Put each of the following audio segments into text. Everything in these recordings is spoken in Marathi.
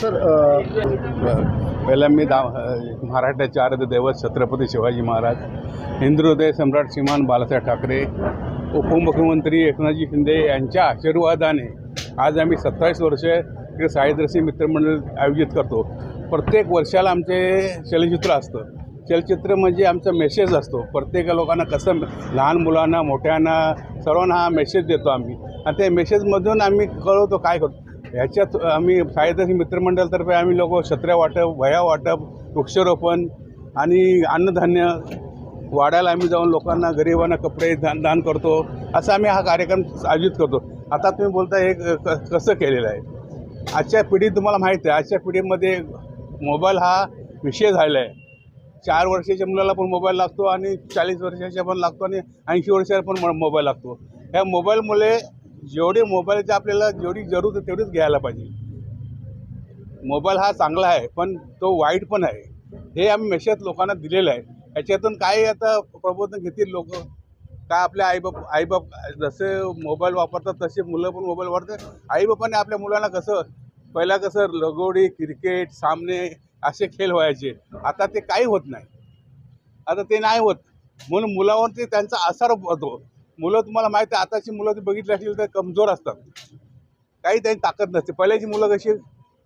सर पहिल्या मी दा महाराष्ट्राचे आराध्य दैवत छत्रपती शिवाजी महाराज हिंदुहृदय सम्राट श्रीमान बाळासाहेब ठाकरे उपमुख्यमंत्री एकनाथजी शिंदे यांच्या आशीर्वादाने आज आम्ही सत्तावीस वर्ष इकडे साईदर्शी मित्रमंडळ आयोजित करतो. प्रत्येक वर्षाला आमचे चलचित्र असतं. चलचित्र म्हणजे आमचा मेसेज असतो. प्रत्येक लोकांना कसं लहान मुलांना मोठ्यांना सर्वांना हा मेसेज देतो आम्ही. आणि त्या मेसेजमधून आम्ही कळवतो काय करतो. ह्याच्यात आम्ही साहित्य मित्रमंडळातर्फे आम्ही लोक छत्र्या वाटप वह्या वाटप वृक्षारोपण आणि अन्नधान्य वाड्याला आम्ही जाऊन लोकांना गरिबांना कपडे दान दान करतो. असा आम्ही हा कार्यक्रम आयोजित करतो. आता तुम्ही बोलता हे क- क- कसं केलेलं आहे? आजच्या पिढीत तुम्हाला माहीत आहे आजच्या पिढीमध्ये मोबाईल हा विषय झाला आहे चार वर्षाच्या मुलाला पण मोबाईल लागतो आणि चाळीस वर्षाच्या पण लागतो आणि ऐंशी वर्षाला पण मोबाईल लागतो. ह्या मोबाईलमुळे जेवढे मोबाईलचे आपल्याला जेवढी जरूर आहे तेवढीच घ्यायला पाहिजे. मोबाईल हा चांगला आहे पण तो वाईट पण आहे. हे आम्ही मेसेज लोकांना दिलेलं आहे. याच्यातून काय आता प्रबोधन घेतील लोक? काय आपल्या आईबाप आईबाप जसे मोबाईल वापरतात तसे मुलं पण मोबाईल वापरतात. आईबापाने आपल्या मुलांना कसं पहिला कसं लगोडी क्रिकेट सामने असे खेळ व्हायचे. आता ते काही होत नाही. आता ते नाही होत. म्हणून मुलावरती त्यांचा असर होतो. मुलं तुम्हाला माहिती आहे आताची मुलं ती बघितली असतील तर कमजोर असतात. काही त्यांची ताकद नसते. पहिल्याची मुलं कशी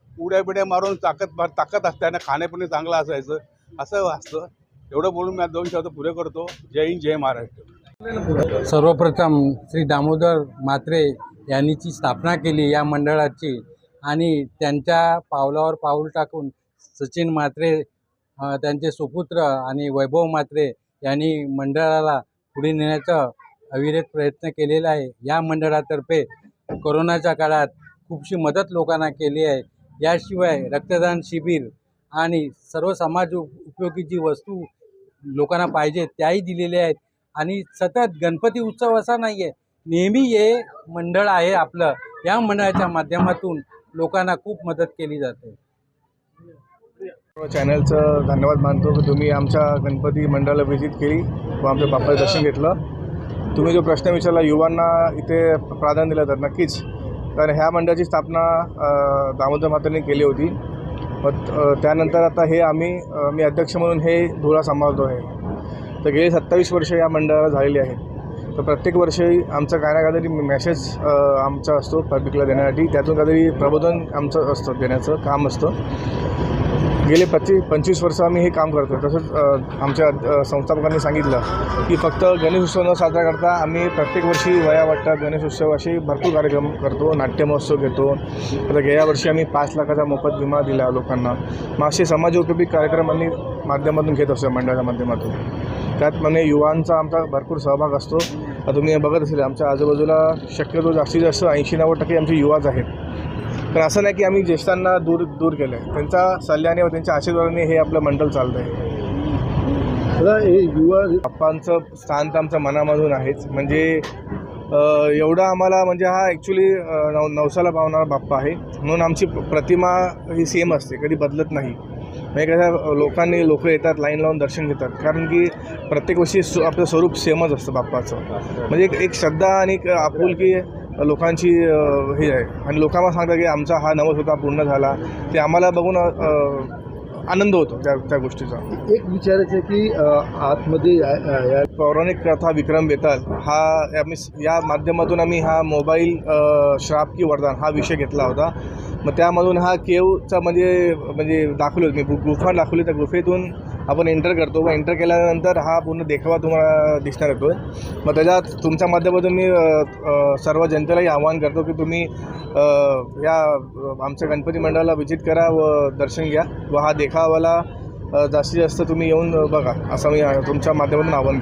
उड्या बिड्या मारून ताकद भर ताकद असते आणि खाण्यापिणे चांगलं असायचं. असं असतं. एवढं बोलून मी दोन शब्द पुरे करतो. जय हिंद जय महाराष्ट्र. सर्वप्रथम श्री दामोदर म्हात्रे यांनीची स्थापना केली या मंडळाची आणि त्यांच्या पावलावर पाऊल टाकून सचिन म्हात्रे त्यांचे सुपुत्र आणि वैभव म्हात्रे यांनी मंडळाला पुढे नेण्याचं अविरत प्रयत्न केलेला आहे. या मंडळातर्फे कोरोनाच्या काळात खूपशी मदत लोकांना केली आहे. याशिवाय रक्तदान शिबिर आणि सर्व समाज उपयोगी जी वस्तू लोकांना पाहिजे त्याही दिलेल्या आहेत. आणि सतत गणपती उत्सव असा नाही आहे नेहमी हे मंडळ आहे आपलं. या मंडळाच्या माध्यमातून लोकांना खूप मदत केली जाते. चॅनलचं धन्यवाद मानतो. की तुम्ही आमच्या गणपती मंडळाला व्हिजिट केली व आमच्या बाप्पाचं दर्शन घेतलं. तुम्ही जो प्रश्न विचारला युवांना इथे प्राधान्य दिलं तर नक्कीच. कारण ह्या मंडळाची स्थापना दामोदर मातांनी केली होती. मग त्यानंतर आता हे आम्ही मी अध्यक्ष म्हणून हे धुरा सांभाळतो आहे. तर गेली सत्तावीस वर्ष या मंडळाला झालेली आहेत तर प्रत्येक वर्षी आमचं काय ना काहीतरी मेसेज आमचा असतो पब्लिकला देण्यासाठी. त्यातून काहीतरी प्रबोधन आमचं असतं देण्याचं काम असतं. गेले पच्चीस पंचवीस वर्ष आम्ही हे काम करतो तसंच आमच्या संस्थापकांनी सांगितलं की फक्त गणेशोत्सव न साजरा करता आम्ही प्रत्येक वर्षी वया वाटतात गणेशोत्सव असे भरपूर कार्यक्रम करतो नाट्य महोत्सव घेतो. आता गेल्या वर्षी आम्ही पाच लाखाचा मोफत विमा दिला लोकांना. मग असे समाजोपयोगी कार्यक्रम आम्ही माध्यमातून घेत असतो मंडळाच्या माध्यमातून. त्यात म्हणजे युवांचा आमचा भरपूर सहभाग असतो. आता तुम्ही बघत असेल आमच्या आजूबाजूला शक्यतो जास्तीत जास्त ऐंशी नव्वद टक्के आमचे युवाच आहेत. पण असं नाही की आम्ही ज्येष्ठांना दूर दूर केलं आहे त्यांच्या सल्ल्याने व त्यांच्या आशीर्वादाने हे आपलं मंडळ चालतं आहे हे युवा बाप्पांचं स्थान तर आमच्या मनामधून आहेच. म्हणजे एवढा आम्हाला म्हणजे हा ॲक्च्युली नव नवसाला पावणारा बाप्पा आहे. म्हणून आमची प्रतिमा ही सेम असते. कधी बदलत नाही. म्हणजे कसं लोकांनी लोक येतात लाईन लावून दर्शन घेतात. कारण की प्रत्येक वर्षी आपलं स्वरूप सेमच असतं बाप्पाचं. म्हणजे एक एक श्रद्धा आणि एक आपुलकी लोकांची हे आहे. आणि लोकांना सांगतात की आमचा हा नवस होता पूर्ण झाला. ते आम्हाला बघून आनंद होतो त्या त्या गोष्टीचा. एक विचारायचं आहे की आतमध्ये या- पौराणिक कथा विक्रम बेताल हा आम्ही या माध्यमातून आम्ही हा मोबाईल श्राप की वरदान हा विषय घेतला होता. मग त्यामधून हा केवचा म्हणजे म्हणजे दाखवली होती. मी गुफा दाखवली. त्या गुफेतून आपण एंटर करतो. व एंटर केल्यानंतर हा पूर्ण देखावा तुम्हाला दिसणार येतो मग त्याच्यात तुमच्या माध्यमातून मी सर्व जनतेलाही आवाहन करतो की तुम्ही या आमच्या गणपती मंडळाला व्हिजिट करा व दर्शन घ्या. व हा देखावाला जास्तीत जास्त तुम्ही येऊन बघा. असं मी तुमच्या माध्यमातून आवाहन